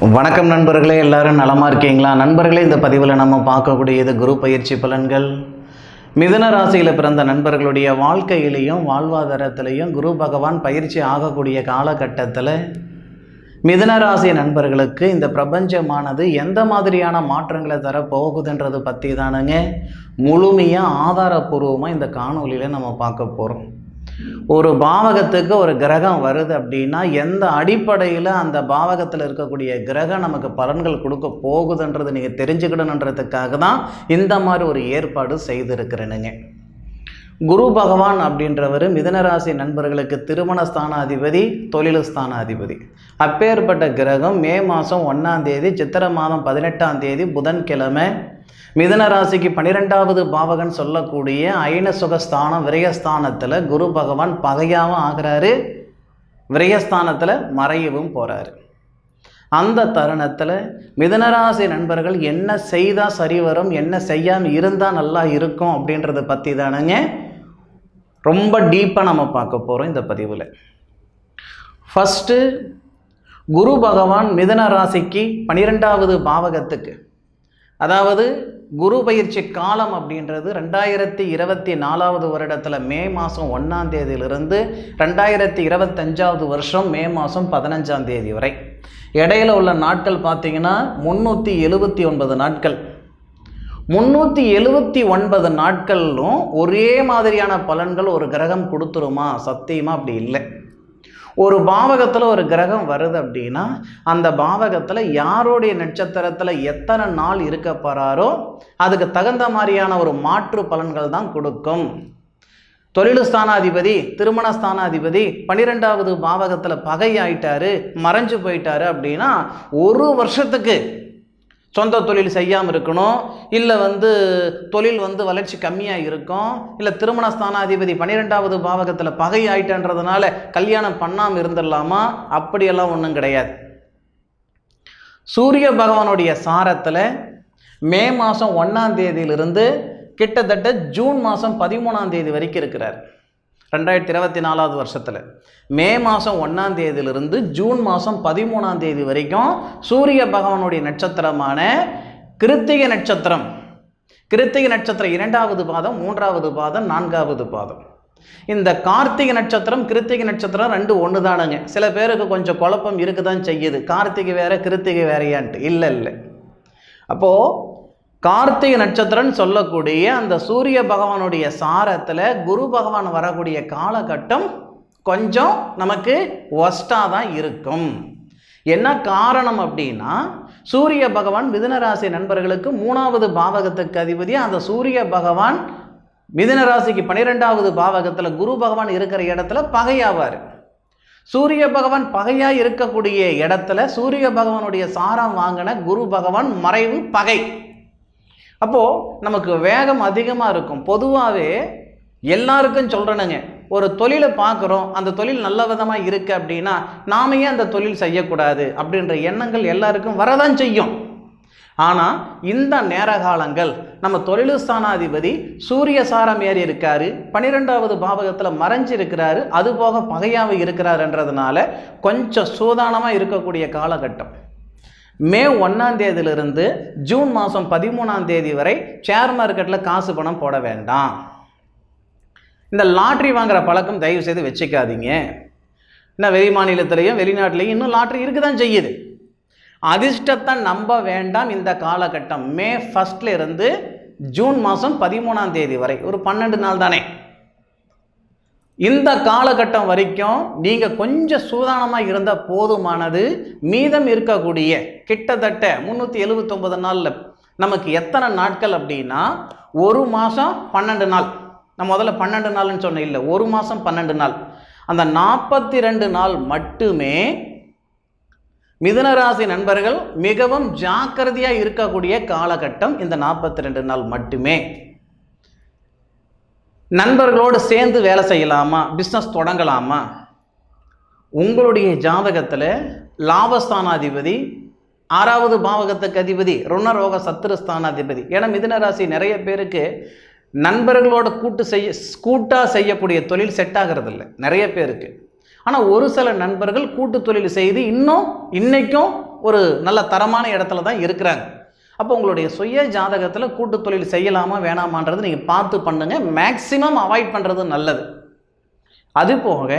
வணக்கம் நண்பர்களே எல்லாரும் நலமாக இருக்கீங்களா? நண்பர்களே இந்த பதிவில் நம்ம பார்க்கக்கூடியது குரு பயிற்சி பலன்கள். மிதுன ராசியில் பிறந்த நண்பர்களுடைய வாழ்க்கையிலையும் வாழ்வாதாரத்திலையும் குரு பகவான் பயிற்சி ஆகக்கூடிய காலகட்டத்தில் மிதுன ராசி நண்பர்களுக்கு இந்த பிரபஞ்சமானது எந்த மாதிரியான மாற்றங்களை தர போகுதுன்றது பற்றி தானுங்க முழுமையாக ஆதாரப்பூர்வமாக இந்த காணொலியில் நம்ம பார்க்க போகிறோம் ஒரு பாவகத்துக்கு ஒரு கிரகம் வருது அப்படின்னா எந்த அடிப்படையில் அந்த பாவகத்தில் இருக்கக்கூடிய கிரகம் நமக்கு பலன்கள் கொடுக்க போகுதுன்றது நீங்கள் தெரிஞ்சுக்கணுன்றதுக்காக தான் இந்த மாதிரி ஒரு ஏற்பாடு செய்திருக்கிறேனுங்க. குரு பகவான் அப்படின்றவர் மிதனராசி நண்பர்களுக்கு திருமண ஸ்தானாதிபதி தொழில் ஸ்தானாதிபதி. அப்பேற்பட்ட கிரகம் மே மாதம் ஒன்றாம் தேதி சித்திரை மாதம் பதினெட்டாம் தேதி புதன்கிழமை. மிதன ராசிக்கு பன்னிரெண்டாவது பாவகன் சொல்லக்கூடிய ஐன சுகஸ்தானம் விரயஸ்தானத்தில் குரு பகவான் பகையாகவும் ஆகிறாரு. விரயஸ்தானத்தில் மறையவும் போகிறாரு அந்த தருணத்தில் மிதனராசி நண்பர்கள் என்ன செய்தால் சரி வரும் என்ன செய்யாமல் இருந்தால் நல்லா இருக்கும் அப்படின்றத பற்றி தானுங்க ரொம்ப டீப்பாக நம்ம பார்க்க போகிறோம் இந்த பதிவில். ஃபஸ்ட்டு குரு பகவான் மிதன ராசிக்கு பன்னிரெண்டாவது பாவகத்துக்கு. அதாவது குரு பயிற்சி காலம் அப்படின்றது ரெண்டாயிரத்தி இருபத்தி நாலாவது வருடத்தில் மே மாதம் ஒன்றாம் தேதியிலிருந்து ரெண்டாயிரத்தி இருபத்தஞ்சாவது வருஷம் மே மாதம் பதினஞ்சாம் தேதி வரை. இடையில உள்ள நாட்கள் பார்த்தீங்கன்னா முந்நூற்றி எழுபத்தி ஒன்பது நாட்கள். முந்நூற்றி எழுபத்தி ஒன்பது நாட்களிலும் ஒரே மாதிரியான பலன்கள் ஒரு கிரகம் கொடுத்துருமா? சத்தியமாக அப்படி இல்லை. ஒரு பாவகத்தில் ஒரு கிரகம் வருது அப்படின்னா அந்த பாவகத்தில் யாருடைய நட்சத்திரத்தில் எத்தனை நாள் இருக்க போகிறாரோ அதுக்கு தகுந்த மாதிரியான ஒரு மாற்று பலன்கள் தான் கொடுக்கும். தொழில் ஸ்தானாதிபதி திருமண ஸ்தானாதிபதி பன்னிரெண்டாவது பாவகத்தில் பகை ஆயிட்டாரு மறைஞ்சு போயிட்டாரு அப்படின்னா ஒரு வருஷத்துக்கு சொந்த தொழில் செய்யாமல் இருக்கணும் இல்லை வந்து தொழில் வந்து வளர்ச்சி கம்மியாக இருக்கும் இல்லை திருமண ஸ்தானாதிபதி பன்னிரெண்டாவது பாவகத்தில் பகை ஆயிட்டன்றதுனால கல்யாணம் பண்ணாமல் இருந்துடலாமா? அப்படியெல்லாம் ஒன்றும் கிடையாது. சூரிய பகவானுடைய சாரத்தில் மே மாதம் ஒன்றாம் தேதியிலிருந்து கிட்டத்தட்ட ஜூன் மாதம் பதிமூணாம் தேதி வரைக்கும் இருக்கிறார். ரெண்டாயிரத்தி இருபத்தி நாலாவது வருஷத்தில். மே மாதம் ஒன்றாம் தேதியிலிருந்து ஜூன் மாதம் பதிமூணாம் தேதி வரைக்கும் சூரிய பகவானுடைய நட்சத்திரமான கிருத்திகை நட்சத்திரம். கிருத்திகை நட்சத்திரம் இரண்டாவது பாதம் மூன்றாவது பாதம் நான்காவது பாதம். இந்த கார்த்திகை நட்சத்திரம் கிருத்திகை நட்சத்திரம் ரெண்டு ஒன்று தானுங்க சில பேருக்கு கொஞ்சம் குழப்பம் இருக்க தான் செய்யுது. கார்த்திகை வேற கிருத்திகை வேறையான்ட்டு. இல்லை இல்லை அப்போது கார்த்திகை நட்சத்திரம்னு சொல்லக்கூடிய அந்த சூரிய பகவானுடைய சாரத்தில் குரு பகவான் வரக்கூடிய காலகட்டம் கொஞ்சம் நமக்கு ஒஸ்ட்டாக தான் இருக்கும். என்ன காரணம் அப்படின்னா சூரிய பகவான் மிதுனராசி நண்பர்களுக்கு மூணாவது பாவகத்துக்கு அதிபதி. அந்த சூரிய பகவான் மிதுனராசிக்கு பன்னிரெண்டாவது பாவகத்தில் குரு பகவான் இருக்கிற இடத்துல பகையாவார். சூரிய பகவான் பகையாக இருக்கக்கூடிய இடத்துல சூரிய பகவானுடைய சாரம் வாங்கின குரு பகவான் மறைவு பகை. அப்போது நமக்கு வேகம் அதிகமாக இருக்கும். பொதுவாகவே எல்லாருக்கும் சொல்கிறேனுங்க ஒரு தொழிலை பார்க்குறோம் அந்த தொழில் நல்ல விதமாக இருக்குது அப்படின்னா நாம ஏன் அந்த தொழில் செய்யக்கூடாது அப்படின்ற எண்ணங்கள் எல்லாருக்கும் வரதான் செய்யும். ஆனால் இந்த நேர காலங்கள் நம்ம தொழிலுஸ்தானாதிபதி சூரிய சாரம் ஏறி இருக்காரு பன்னிரெண்டாவது பாவகத்தில் மறைஞ்சு இருக்கிறாரு அது போக பகையாக இருக்கிறாருன்றதுனால கொஞ்சம் சூதானமாக இருக்கக்கூடிய காலகட்டம். மே ஒன்றாம் தேதியிலிருந்து ஜூன் மாதம் பதிமூணாம் தேதி வரை ஷேர் மார்க்கெட்டில் காசு பணம் போட வேண்டாம். இந்த லாட்ரி வாங்குற பழக்கம் தயவு செய்து வச்சுக்காதீங்க. இன்னும் வெளி மாநிலத்திலையும் வெளிநாட்டிலையும் இன்னும் லாட்ரி இருக்க தான் செய்யுது. அதிர்ஷ்டத்தை நம்ப வேண்டாம் இந்த காலகட்டம். மே ஃபஸ்ட்ல இருந்து ஜூன் மாதம் பதிமூணாம் தேதி வரை. ஒரு பன்னெண்டு நாள் தானே. இந்த காலகட்டம் வரைக்கும் நீங்கள் கொஞ்சம் சூதானமாக இருந்தால் போதுமானது. மீதம் இருக்கக்கூடிய கிட்டத்தட்ட முந்நூற்றி எழுபத்தொம்பது நாளில் நமக்கு எத்தனை நாட்கள் அப்படின்னா ஒரு மாதம் பன்னெண்டு நாள். நான் முதல்ல பன்னெண்டு நாள்னு சொன்னேன் இல்லை ஒரு மாதம் பன்னெண்டு நாள். அந்த நாற்பத்தி ரெண்டு நாள் மட்டுமே மிதுனராசி நண்பர்கள் மிகவும் ஜாக்கிரதையாக இருக்கக்கூடிய காலகட்டம் இந்த நாற்பத்தி ரெண்டு நாள் மட்டுமே. நண்பர்களோடு சேர்ந்து வேலை செய்யலாமா? பிஸ்னஸ் தொடங்கலாமா? உங்களுடைய ஜாதகத்தில் லாபஸ்தானாதிபதி ஆறாவது பாவகத்துக்கு அதிபதி ருணரோக சத்துருஸ்தானாதிபதி ஏன்னா மிதுன ராசி நிறைய பேருக்கு நண்பர்களோட கூட்டு செய்ய கூட்டாக செய்யக்கூடிய தொழில் செட் ஆகிறது இல்லை நிறைய பேருக்கு. ஆனால் ஒரு சில நண்பர்கள் கூட்டு தொழில் செய்து இன்னும் இன்றைக்கும் ஒரு நல்ல தரமான இடத்துல தான் இருக்கிறாங்க. அப்போ உங்களுடைய சுய ஜாதகத்தில் கூட்டு தொழில் செய்யலாமா வேணாமான்றது நீங்கள் பார்த்து பண்ணுங்க. மேக்சிமம் அவாய்ட் பண்ணுறது நல்லது. அது போக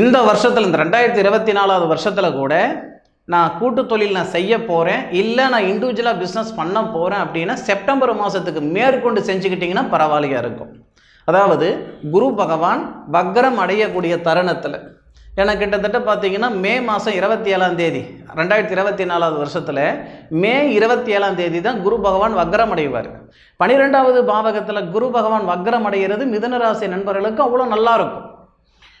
இந்த வருஷத்தில் இந்த ரெண்டாயிரத்தி இருபத்தி நாலாவது வருஷத்தில் கூட நான் கூட்டு தொழில் நான் செய்ய போகிறேன் இல்லை நான் இண்டிவிஜுவலாக பிஸ்னஸ் பண்ண போகிறேன் அப்படின்னா செப்டம்பர் மாதத்துக்கு மேற்கொண்டு செஞ்சுக்கிட்டிங்கன்னா பரவாயில்லையாக இருக்கும். அதாவது குரு பகவான் வக்ரம் அடையக்கூடிய தருணத்தில் ஏன்னா கிட்டத்தட்ட பார்த்தீங்கன்னா மே மாதம் இருபத்தி ஏழாம் தேதி ரெண்டாயிரத்தி இருபத்தி நாலாவது வருஷத்தில் மே இருபத்தி ஏழாம் தேதி தான் குரு பகவான் வக்ரம் அடைவார் பனிரெண்டாவது பாவகத்தில் குரு பகவான் வக்ரம் அடைகிறது மிதனராசி நண்பர்களுக்கு அவ்வளோ நல்லாயிருக்கும்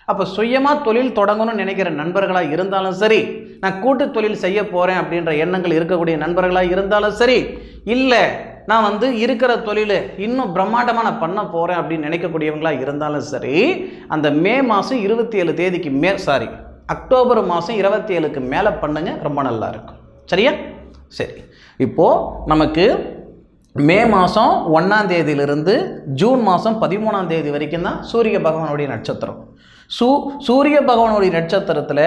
அப்போ சுயமாக தொழில் தொடங்கணும்னு நினைக்கிற நண்பர்களாக இருந்தாலும் சரி நான் கூட்டு தொழில் செய்ய போகிறேன் அப்படின்ற எண்ணங்கள் இருக்கக்கூடிய நண்பர்களாக இருந்தாலும் சரி இல்லை நான் வந்து இருக்கிற தொழில் இன்னும் பிரம்மாண்டமாக நான் பண்ண போகிறேன் அப்படின்னு நினைக்கக்கூடியவங்களாக இருந்தாலும் சரி அந்த மே மாதம் இருபத்தி ஏழு தேதிக்கு மே சாரி அக்டோபர் மாதம் இருபத்தி ஏழுக்கு மேலே பண்ணுங்க ரொம்ப நல்லா இருக்கும். சரியா? சரி. இப்போது நமக்கு மே மாதம் ஒன்றாம் தேதியிலிருந்து ஜூன் மாதம் பதிமூணாம் தேதி வரைக்கும் தான் சூரிய பகவானுடைய நட்சத்திரம். சூ சூரிய பகவானுடைய நட்சத்திரத்தில்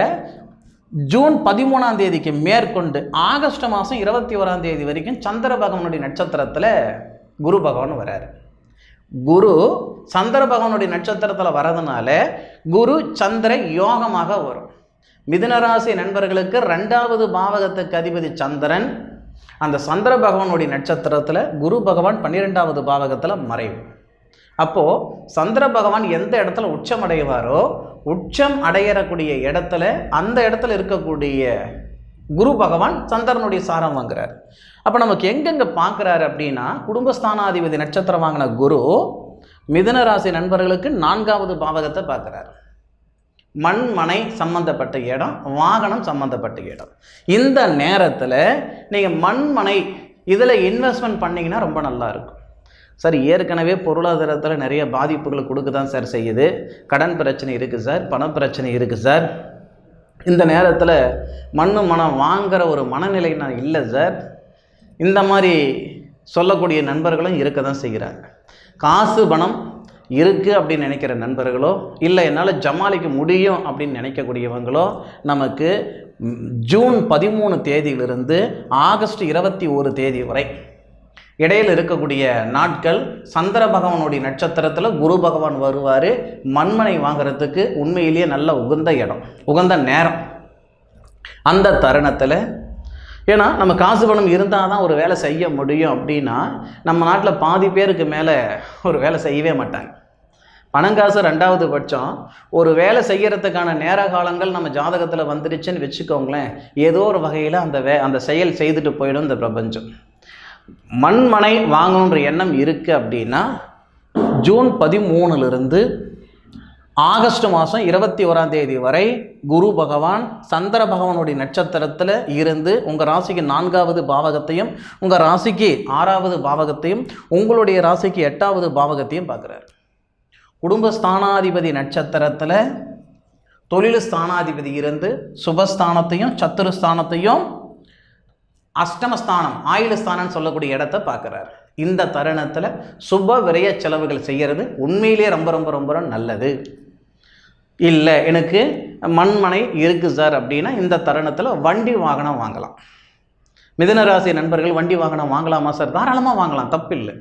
ஜூன் பதிமூணாம் தேதிக்கு மேற்கொண்டு ஆகஸ்ட் மாதம் இருபத்தி ஓராம் தேதி வரைக்கும் சந்திர பகவானுடைய நட்சத்திரத்தில் குரு பகவான் வராரு. குரு சந்திர பகவானுடைய நட்சத்திரத்தில் வரதுனால குரு சந்திர யோகமாக வரும். மிதுனராசி நண்பர்களுக்கு ரெண்டாவது பாவகத்துக்கு அதிபதி சந்திரன் அந்த சந்திர பகவானுடைய நட்சத்திரத்தில் குரு பகவான் பன்னிரெண்டாவது பாவகத்தில் மறைவு. அப்போது சந்திர பகவான் எந்த இடத்துல உச்சம் அடைவாரோ உச்சம் அடையறக்கூடிய இடத்துல அந்த இடத்துல இருக்கக்கூடிய குரு பகவான் சந்திரனுடைய சாரம் வாங்குறார். அப்போ நமக்கு எங்கெங்கே பார்க்குறாரு அப்படின்னா குடும்பஸ்தானாதிபதி நட்சத்திரம் வாங்கின குரு மிதன ராசி நண்பர்களுக்கு நான்காவது பாவகத்தை பார்க்குறாரு மண் மனை சம்பந்தப்பட்ட இடம் வாகனம் சம்பந்தப்பட்ட இடம். இந்த நேரத்தில் நீங்கள் மண் மனை இதில் இன்வெஸ்ட்மெண்ட் பண்ணிங்கன்னா ரொம்ப நல்லா இருக்கும். சார் ஏற்கனவே பொருளாதாரத்தில் நிறைய பாதிப்புகளை கொடுக்க தான் சார் செய்யுது. கடன் பிரச்சனை இருக்குது சார் பண பிரச்சனை இருக்குது சார். இந்த நேரத்தில் மண்ணு மனம் வாங்குகிற ஒரு மனநிலை நான் இல்லை சார். இந்த மாதிரி சொல்லக்கூடிய நண்பர்களும் இருக்க தான் செய்கிறாங்க. காசு பணம் இருக்குது அப்படின்னு நினைக்கிற நண்பர்களோ இல்லை என்னால் ஜமாளிக்க முடியும் அப்படின்னு நினைக்கக்கூடியவங்களோ நமக்கு ஜூன் பதிமூணு தேதியிலிருந்து ஆகஸ்ட் இருபத்தி ஒரு தேதி வரை இடையில் இருக்கக்கூடிய நாட்கள் சந்திர பகவானுடைய நட்சத்திரத்தில் குரு பகவான் வருவார் மண்மனை வாங்குறதுக்கு உண்மையிலேயே நல்ல உகந்த இடம் உகந்த நேரம். அந்த தருணத்தில் ஏன்னா நம்ம காசு பணம் இருந்தால் தான் ஒரு வேலை செய்ய முடியும் அப்படின்னா நம்ம நாட்டில் பாதி பேருக்கு மேலே ஒரு வேலை செய்யவே மாட்டாங்க. பணம் காசு ரெண்டாவது பட்சம் ஒரு வேலை செய்கிறதுக்கான நேர காலங்கள் நம்ம ஜாதகத்தில் வந்துடுச்சுன்னு வச்சுக்கோங்களேன் ஏதோ ஒரு வகையில் அந்த வே அந்த செயல் செய்துட்டு போயிடும் இந்த பிரபஞ்சம். மண்மனை வாங்கணுன்ற எண்ணம் இருக்குது அப்படின்னா ஜூன் பதிமூணுலேருந்து ஆகஸ்ட் மாதம் இருபத்தி ஓராம் தேதி வரை குரு பகவான் சந்திர பகவானுடைய நட்சத்திரத்தில் இருந்து உங்கள் ராசிக்கு நான்காவது பாவகத்தையும் உங்கள் ராசிக்கு ஆறாவது பாவகத்தையும் உங்களுடைய ராசிக்கு எட்டாவது பாவகத்தையும் பார்க்குறாரு. குடும்பஸ்தானாதிபதி நட்சத்திரத்தில் தொழில் ஸ்தானாதிபதி இருந்து சுபஸ்தானத்தையும் சத்துருஸ்தானத்தையும் அஷ்டமஸ்தானம் ஆயுளஸ்தானம்னு சொல்லக்கூடிய இடத்த பார்க்குறாரு. இந்த தருணத்தில் சுப விரைய செலவுகள் செய்கிறது உண்மையிலே ரொம்ப ரொம்ப ரொம்ப நல்லது. இல்லை எனக்கு மண்மனை இருக்குது சார் அப்படின்னா இந்த தருணத்தில் வண்டி வாகனம் வாங்கலாம். மிதனராசி நண்பர்கள் வண்டி வாகனம் வாங்கலாமா சார்? தாராளமாக வாங்கலாம் தப்பில்லை.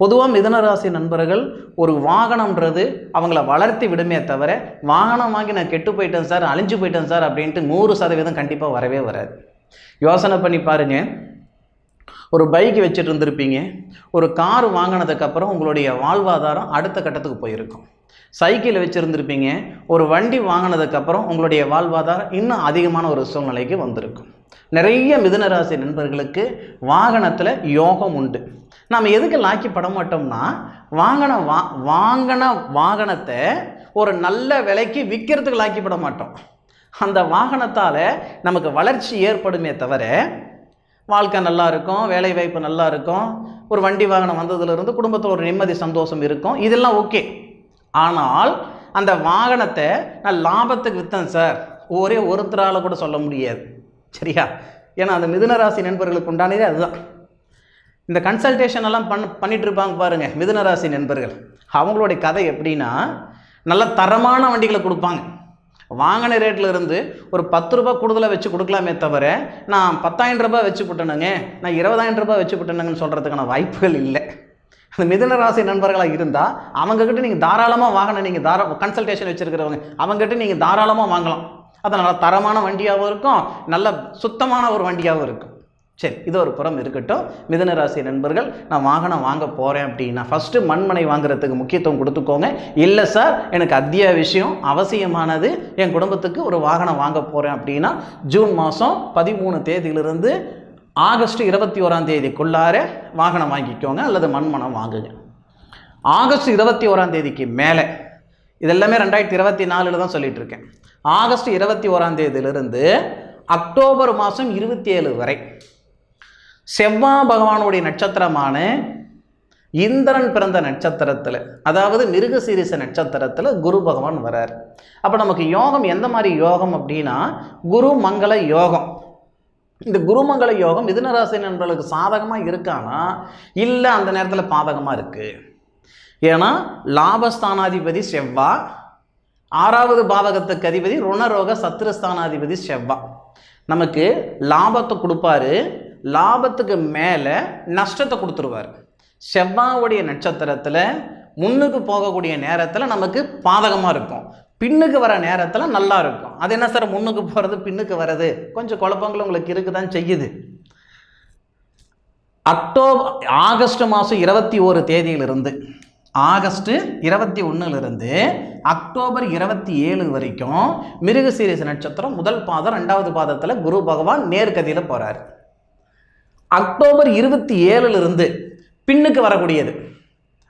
பொதுவாக மிதனராசி நண்பர்கள் ஒரு வாகனம்ன்றது அவங்கள வளர்த்தி விடுமே தவிர வாகனம் வாங்கி நான் கெட்டு போயிட்டேன் சார் அழிஞ்சு போயிட்டேன் சார் அப்படின்ட்டு நூறு சதவீதம் கண்டிப்பாக வரவே வராது. யோசனை பண்ணி பாருங்க. ஒரு பைக் வச்சுட்டு இருந்திருப்பீங்க. ஒரு கார் வாங்கினதுக்கப்புறம் உங்களுடைய வாழ்வாதாரம் அடுத்த கட்டத்துக்கு போயிருக்கும். சைக்கிள் வச்சுருந்துருப்பீங்க. ஒரு வண்டி வாங்கினதுக்கப்புறம் உங்களுடைய வாழ்வாதாரம் இன்னும் அதிகமான ஒரு சூழ்நிலைக்கு வந்திருக்கும். நிறைய மிதுனராசி நண்பர்களுக்கு வாகனத்தில் யோகம் உண்டு. நாம் எதுக்கு லாக்கி பட மாட்டோம்னா வாங்கின வா வாங்கின வாகனத்தை ஒரு நல்ல விலைக்கு விற்கிறதுக்கு லாக்கி பட மாட்டோம். அந்த வாகனத்தால் நமக்கு வளர்ச்சி ஏற்படுமே தவிர வாழ்க்கை நல்லா இருக்கும் வேலை வாய்ப்பு நல்லா இருக்கும் ஒரு வண்டி வாகனம் வந்ததுலேருந்து குடும்பத்தில் ஒரு நிம்மதி சந்தோஷம் இருக்கும். இதெல்லாம் ஓகே. ஆனால் அந்த வாகனத்தை நான் லாபத்துக்கு விற்றேன் சார் ஒரே ஒருத்தரால் கூட சொல்ல முடியாது. சரியா? ஏன்னா அந்த மிதுனராசி நண்பர்களுக்கு உண்டானதே அதுதான். இந்த கன்சல்டேஷன் எல்லாம் பண்ண பண்ணிட்டு இருப்பாங்க பாருங்க மிதுனராசி நண்பர்கள். அவங்களுடைய கதை எப்படின்னா நல்ல தரமான வண்டிகளை கொடுப்பாங்க. வாங்கின ரேட்டில் இருந்து ஒரு பத்து ரூபாய் கூடுதலாக வச்சு கொடுக்கலாமே தவிர நான் பத்தாயிரம் ரூபாய் வச்சு விட்டேனுங்க நான் இருபதாயிரம் ரூபாய் வச்சு விட்டேனுங்கன்னு சொல்கிறதுக்கான வாய்ப்புகள் இல்லை. அந்த மிதுன ராசி நண்பர்களாக இருந்தால் அவங்கக்கிட்ட நீங்கள் தாராளமாக வாகனம் நீங்கள் தாரா கன்சல்டேஷன் வச்சுருக்கிறவங்க அவங்ககிட்ட நீங்கள் தாராளமாக வாங்கலாம். அது நல்லா தரமான வண்டியாகவும் இருக்கும் நல்ல சுத்தமான ஒரு வண்டியாகவும் இருக்கும். சரி இது ஒரு புறம் இருக்கட்டும். மிதனராசி நண்பர்கள் நான் வாகனம் வாங்க போகிறேன் அப்படின்னா ஃபஸ்ட்டு மண்மனை வாங்குறதுக்கு முக்கியத்துவம் கொடுத்துக்கோங்க. இல்லை சார் எனக்கு அத்தியாவசியம் அவசியமானது என் குடும்பத்துக்கு ஒரு வாகனம் வாங்க போகிறேன் அப்படின்னா ஜூன் மாதம் பதிமூணு தேதியிலிருந்து ஆகஸ்ட் இருபத்தி ஓராம் தேதிக்குள்ளார வாகனம் வாங்கிக்கோங்க அல்லது மண்மனம் வாங்குங்க. ஆகஸ்ட் இருபத்தி ஓராம் தேதிக்கு மேலே இதெல்லாமே ரெண்டாயிரத்தி இருபத்தி நாலில் தான் சொல்லிட்டு இருக்கேன் ஆகஸ்ட் இருபத்தி ஓராம் தேதியிலிருந்து அக்டோபர் மாதம் இருபத்தி ஏழு வரை செவ்வாய் பகவானுடைய நட்சத்திரமான இந்திரன் பிறந்த நட்சத்திரத்தில் அதாவது மிருகசீரிச நட்சத்திரத்தில் குரு பகவான் வரார். அப்போ நமக்கு யோகம் எந்த மாதிரி யோகம் அப்படின்னா குரு மங்கள யோகம். இந்த குருமங்கள யோகம் மிதுனராசி நண்பர்களுக்கு சாதகமாக இருக்கானா? இல்லை அந்த நேரத்தில் பாதகமாக இருக்குது ஏன்னா லாபஸ்தானாதிபதி செவ்வா ஆறாவது பாவகத்துக்கு அதிபதி ருணரோக சத்துருஸ்தானாதிபதி செவ்வா. நமக்கு லாபத்தை கொடுப்பாரு லாபத்துக்கு மேலே நஷ்டத்தை கொடுத்துருவார். செவ்வாவுடைய நட்சத்திரத்தில் முன்னுக்கு போகக்கூடிய நேரத்தில் நமக்கு பாதகமாக இருக்கும். பின்னுக்கு வர நேரத்தில் நல்லா இருக்கும். அது என்ன சார்? முன்னுக்கு போகிறது பின்னுக்கு வர்றது. கொஞ்சம் குழப்பங்கள் உங்களுக்கு இருக்கு தான் செய்யுது. அக்டோபர் ஆகஸ்ட் மாதம் இருபத்தி ஓரு தேதியிலிருந்து ஆகஸ்ட் இருபத்தி ஒன்றுலேருந்து அக்டோபர் இருபத்தி ஏழு வரைக்கும் மிருகசீரிச நட்சத்திரம் முதல் பாதம் ரெண்டாவது பாதத்தில் குரு பகவான் நேர்கதியில் போகிறார் அக்டோபர் இருபத்தி ஏழுலேருந்து பின்னுக்கு வரக்கூடியது.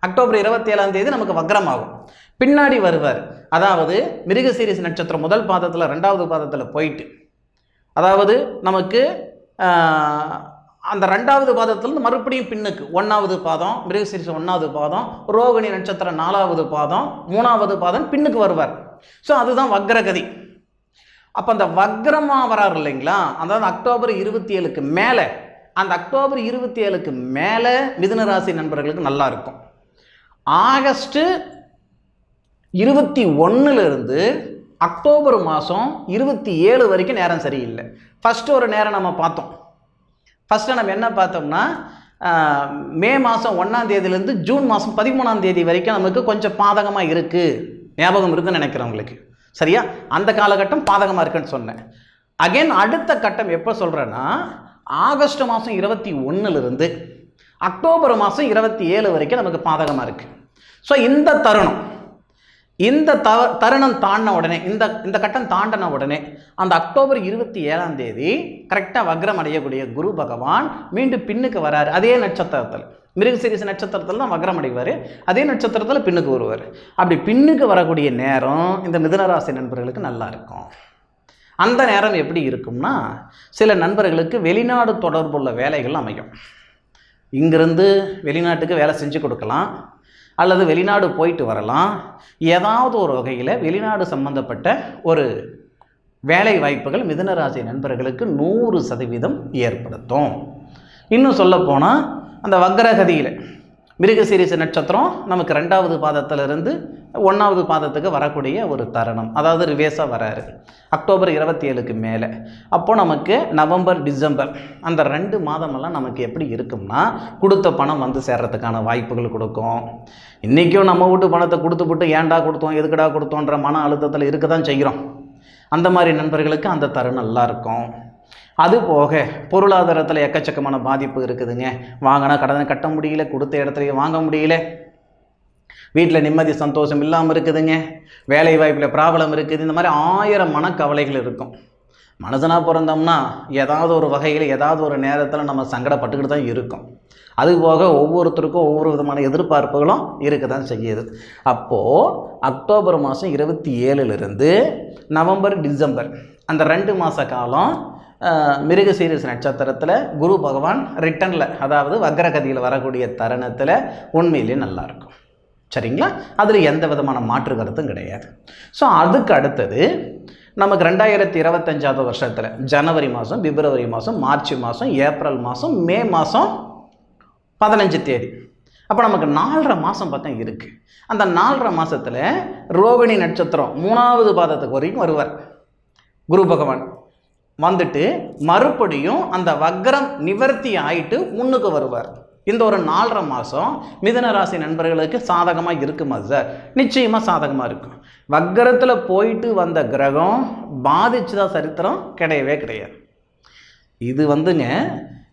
அக்டோபர் இருபத்தி ஏழாம் தேதி நமக்கு வக்ரமாகும். பின்னாடி வருவார். அதாவது மிருகசீரிஸ் நட்சத்திரம் முதல் பாதத்தில் ரெண்டாவது பாதத்தில் போயிட்டு. அதாவது நமக்கு அந்த ரெண்டாவது பாதத்துலேருந்து மறுபடியும் பின்னுக்கு ஒன்றாவது பாதம் மிருகசீரிஸ் ஒன்றாவது பாதம் ரோகிணி நட்சத்திரம் நாலாவது பாதம் மூணாவது பாதம் பின்னுக்கு வருவார். ஸோ அதுதான் வக்ரகதி. அப்போ அந்த வக்ரமாக வராரு இல்லைங்களா? அதாவது அக்டோபர் இருபத்தி ஏழுக்கு மேலே அந்த அக்டோபர் இருபத்தி ஏழுக்கு மேலே மிதுன ராசி நண்பர்களுக்கு நல்லா இருக்கும். ஆகஸ்ட்டு இருபத்தி ஒன்றுலேருந்து அக்டோபர் மாதம் இருபத்தி ஏழு வரைக்கும் நேரம் சரியில்லை. ஃபஸ்ட்டு ஒரு நேரம் நம்ம பார்த்தோம். ஃபஸ்ட்டு நம்ம என்ன பார்த்தோம்னா மே மாதம் ஒன்றாம் தேதியிலேருந்து ஜூன் மாதம் பதிமூணாம் தேதி வரைக்கும் நமக்கு கொஞ்சம் பாதகமாக இருக்குது ஞாபகம் இருக்குன்னு நினைக்கிறவங்களுக்கு சரியா? அந்த காலகட்டம் பாதகமாக இருக்குன்னு சொன்னேன். அகைன் அடுத்த கட்டம் எப்போ சொல்கிறேன்னா ஆகஸ்ட் மாதம் இருபத்தி ஒன்றுலேருந்து அக்டோபர் மாதம் இருபத்தி ஏழு வரைக்கும் நமக்கு பாதகமாக இருக்குது ஸோ இந்த தருணம் இந்த த தருணம் தாண்டின உடனே இந்த இந்த கட்டம் தாண்டின உடனே அந்த அக்டோபர் இருபத்தி ஏழாம் தேதி கரெக்டாக வக்ரம் அடையக்கூடிய குரு பகவான் மீண்டும் பின்னுக்கு வராரு. அதே நட்சத்திரத்தில் மிருகசீரிச நட்சத்திரத்தில் தான் வக்ரம் அடைவார். அதே நட்சத்திரத்தில் பின்னுக்கு வருவார். அப்படி பின்னுக்கு வரக்கூடிய நேரம் இந்த மிதனராசி நண்பர்களுக்கு நல்லா இருக்கும். அந்த நேரம் எப்படி இருக்கும்னா சில நண்பர்களுக்கு வெளிநாடு தொடர்புள்ள வேலைகள் அமையும். இங்கிருந்து வெளிநாட்டுக்கு வேலை செஞ்சு கொடுக்கலாம் அல்லது வெளிநாடு போயிட்டு வரலாம். ஏதாவது ஒரு வகையில் வெளிநாடு சம்பந்தப்பட்ட ஒரு வேலை வாய்ப்புகள் மிதனராசி நண்பர்களுக்கு நூறு சதவீதம் ஏற்படுத்தும். இன்னும் சொல்லப்போனால் அந்த மிருக மிருகசீரிச நட்சத்திரம் நமக்கு ரெண்டாவது பாதத்திலிருந்து ஒன்றாவது பாதத்துக்கு வரக்கூடிய ஒரு தருணம். அதாவது ரிவேஸாக வராரு. அக்டோபர் இருபத்தி ஏழுக்கு மேலே. அப்போது நமக்கு நவம்பர் டிசம்பர் அந்த ரெண்டு மாதமெல்லாம் நமக்கு எப்படி இருக்கும்னா கொடுத்த பணம் வந்து சேர்றதுக்கான வாய்ப்புகள் கொடுக்கும். இன்றைக்கும் நம்ம வீட்டு பணத்தை கொடுத்து விட்டு ஏன்டா கொடுத்தோம் எதுக்குடா கொடுத்தோன்ற மன அழுத்தத்தில் இருக்க தான் செய்கிறோம். அந்த மாதிரி நண்பர்களுக்கு அந்த தருணம் நல்லா இருக்கும். அது போக பொருளாதாரத்தில் எக்கச்சக்கமான பாதிப்பு இருக்குதுங்க. வாங்கினா கடனை கட்ட முடியல கொடுத்த இடத்துலையே வாங்க முடியல. வீட்டில் நிம்மதி சந்தோஷம் இல்லாமல் இருக்குதுங்க. வேலை வாய்ப்பில் ப்ராப்ளம் இருக்குது. இந்த மாதிரி ஆயிரம் மனக்கவலைகள் இருக்கும். மனுஷனாக பிறந்தோம்னா ஏதாவது ஒரு வகையில் ஏதாவது ஒரு நேரத்தில் நம்ம சங்கடப்பட்டுக்கிட்டு தான் இருக்கும். அது போக ஒவ்வொருத்தருக்கும் ஒவ்வொரு விதமான எதிர்பார்ப்புகளும் இருக்க தான் செய்யுது. அப்போது அக்டோபர் மாதம் இருபத்தி ஏழுலேருந்து நவம்பர் டிசம்பர் அந்த ரெண்டு மாத காலம் மிருகசீரிஸ் நட்சத்திரத்தில் குரு பகவான் ரிட்டனில் அதாவது வக்ரகதியில் வரக்கூடிய தருணத்தில் உண்மையிலேயே நல்லாயிருக்கும் சரிங்களா? அதில் எந்த விதமான மாற்று கருத்தும் கிடையாது. ஸோ அதுக்கு அடுத்தது நமக்கு ரெண்டாயிரத்தி இருபத்தஞ்சாவது வருஷத்தில் ஜனவரி மாதம் பிப்ரவரி மாதம் மார்ச் மாதம் ஏப்ரல் மாதம் மே மாதம் பதினஞ்சு தேதி. அப்போ நமக்கு நாலரை மாதம் பார்த்தா இருக்குது அந்த நாலரை மாதத்தில் ரோகிணி நட்சத்திரம் மூணாவது பாதத்துக்கு வரைக்கும் வருவார். குரு பகவான். வந்துட்டு மறுபடியும் அந்த வக்ரம் நிவர்த்தி ஆயிட்டு முன்னுக்கு வருவார். இந்த ஒரு நாலரை மாதம் மிதன ராசி நண்பர்களுக்கு சாதகமாக இருக்குமா சார். நிச்சயமாக சாதகமாக இருக்கும். வக்கரத்தில் போயிட்டு வந்த கிரகம் பாதிச்சதா சரித்திரம் கிடையவே கிடையாது. இது வந்துங்க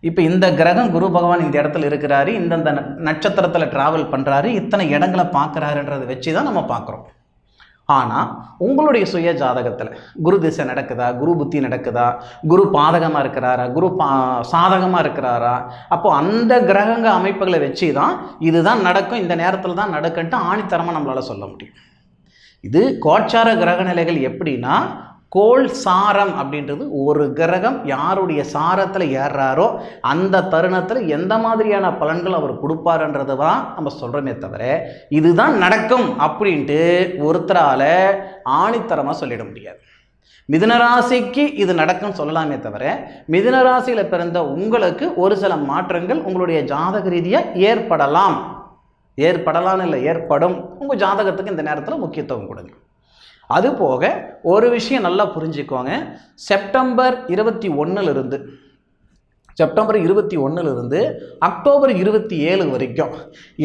இப்போ இந்த கிரகம் குரு பகவான் இந்த இடத்துல இருக்கிறாரு இந்தந்த ந- நட்சத்திரத்தில் ட்ராவல் பண்ணுறாரு இத்தனை இடங்களை பார்க்குறாருன்றதை வச்சு தான் நம்ம பார்க்குறோம். ஆனால் உங்களுடைய சுய ஜாதகத்தில் குரு திசை நடக்குதா? குரு புத்தி நடக்குதா? குரு பாதகமாக இருக்கிறாரா? குரு பா சாதகமாக இருக்கிறாரா? அப்போது அந்த கிரகங்க அமைப்புகளை வச்சு தான் இதுதான் நடக்கும். இந்த நேரத்தில் தான் நடக்குன்ட்டு ஆணித்தரமாக நம்மளால் சொல்ல முடியும். இது கோச்சார கிரக நிலைகள் எப்படின்னா கோள் சாரம் அப்படின்றது ஒரு கிரகம் யாருடைய சாரத்தில் ஏறுறாரோ அந்த தருணத்தில் எந்த மாதிரியான பலன்கள் அவர் கொடுப்பாருன்றது தான் நம்ம சொல்கிறோமே தவிர இதுதான் நடக்கும் அப்படின்ட்டு ஒருத்தரால் ஆணித்தரமாக சொல்லிட முடியாது. மிதுனராசிக்கு இது நடக்கும்னு சொல்லலாமே தவிர மிதுனராசியில் பிறந்த உங்களுக்கு ஒரு சில மாற்றங்கள் உங்களுடைய ஜாதக ரீதியாக ஏற்படலாம். ஏற்படலாம்னு இல்லை ஏற்படும். உங்கள் ஜாதகத்துக்கு இந்த நேரத்தில் முக்கியத்துவம் கொடுங்க. அது போக ஒரு விஷயம் நல்லா புரிஞ்சுக்கோங்க. செப்டம்பர் இருபத்தி ஒன்றுலேருந்து செப்டம்பர் இருபத்தி ஒன்றுலேருந்து அக்டோபர் இருபத்தி ஏழு வரைக்கும்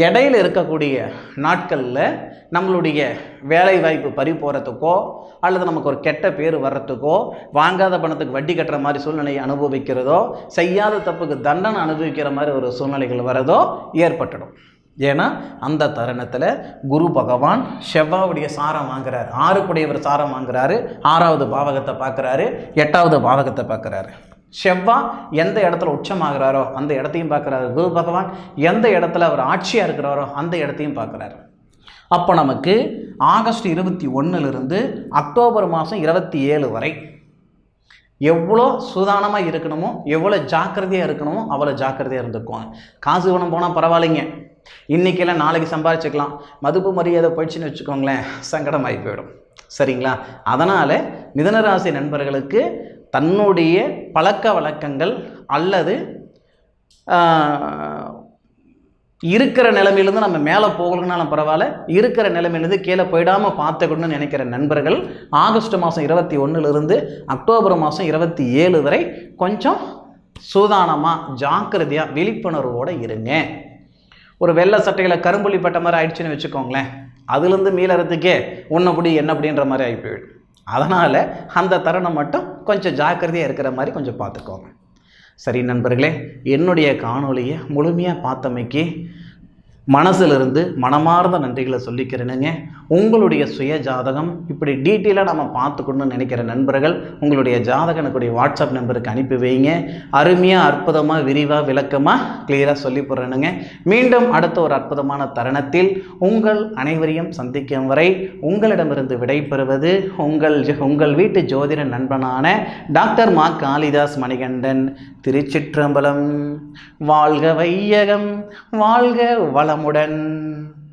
இடையில இருக்கக்கூடிய நாட்களில் நம்மளுடைய வேலைவாய்ப்பு பறி போகிறதுக்கோ அல்லது நமக்கு ஒரு கெட்ட பேர் வர்றதுக்கோ வாங்காத பணத்துக்கு வட்டி கட்டுற மாதிரி சூழ்நிலையை அனுபவிக்கிறதோ செய்யாத தப்புக்கு தண்டனை அனுபவிக்கிற மாதிரி ஒரு சூழ்நிலைகள் வரதோ ஏற்பட்டுடும். ஏன்னா அந்த தருணத்தில் குரு பகவான் செவ்வாவுடைய சாரம் வாங்குறாரு. ஆறுக்குடையவர் சாரம் வாங்குறாரு. ஆறாவது பாவகத்தை பார்க்குறாரு. எட்டாவது பாவகத்தை பார்க்குறாரு. செவ்வா எந்த இடத்துல உச்சமாகிறாரோ அந்த இடத்தையும் பார்க்குறாரு. குரு பகவான் எந்த இடத்துல அவர் ஆட்சியாக இருக்கிறாரோ அந்த இடத்தையும் பார்க்குறாரு. அப்போ நமக்கு ஆகஸ்ட் இருபத்தி ஒன்றுலேருந்து அக்டோபர் மாதம் இருபத்தி ஏழு வரை எவ்வளோ சுதானமாக இருக்கணுமோ எவ்வளோ ஜாக்கிரதையாக இருக்கணுமோ அவ்வளோ ஜாக்கிரதையாக இருந்துக்குவாங்க. காசு பணம் போனால் பரவாயில்லைங்க. இன்றைக்கெல்லாம் நாளைக்கு சம்பாதிச்சுக்கலாம் மதுப்பு மரியாதை போயிடுச்சுன்னு வச்சுக்கோங்களேன் சங்கடமாகி போயிடும். சரிங்களா? அதனால் மிதனராசி நண்பர்களுக்கு தன்னுடைய பழக்க வழக்கங்கள் அல்லது இருக்கிற நிலைமையிலேருந்து நம்ம மேலே போகலனாலும் பரவாயில்ல இருக்கிற நிலைமையிலேருந்து கீழே போயிடாமல் பார்த்துக்கணும்னு நினைக்கிற நண்பர்கள் ஆகஸ்ட் மாதம் இருபத்தி ஒன்றுலேருந்து அக்டோபர் மாதம் இருபத்தி ஏழு வரை கொஞ்சம் சூதானமாக ஜாக்கிரதையாக விழிப்புணர்வோடு இருங்க. ஒரு வெள்ளை சட்டையில் கரும்புள்ளி பட்ட மாதிரி ஆயிடுச்சுன்னு வச்சுக்கோங்களேன். அதுலேருந்து மீளறதுக்கே உன்னபடி என்ன அப்படின்ற மாதிரி ஆகி போயிடும். அதனால் அந்த தருணம் மட்டும் கொஞ்சம் ஜாக்கிரதையாக இருக்கிற மாதிரி கொஞ்சம் பார்த்துக்கோங்க. சரி நண்பர்களே என்னுடைய காணொளியை முழுமையாக பார்த்தமைக்கு மனசிலிருந்து மனமார்ந்த நன்றிகளை சொல்லிக்கிறேனுங்க உங்களுடைய சுய ஜாதகம் இப்படி டீட்டெயிலாக நம்ம பார்த்துக்கணும்னு நினைக்கிற நண்பர்கள் உங்களுடைய ஜாதகம் எனக்குடைய வாட்ஸ்அப் நம்பருக்கு அனுப்பி வைங்க. அருமையாக அற்புதமாக விரிவாக விளக்கமாக கிளியராக சொல்லி போடுறேனுங்க. மீண்டும் அடுத்த ஒரு அற்புதமான தருணத்தில் உங்கள் அனைவரையும் சந்திக்கும் வரை உங்களிடமிருந்து விடைபெறுவது உங்கள் உங்கள் வீட்டு ஜோதிட நண்பனான டாக்டர் மா காளிதாஸ் மணிகண்டன் திருச்சிற்றம்பலம். வாழ்க வையகம் வாழ்க வளம் நலமுடன்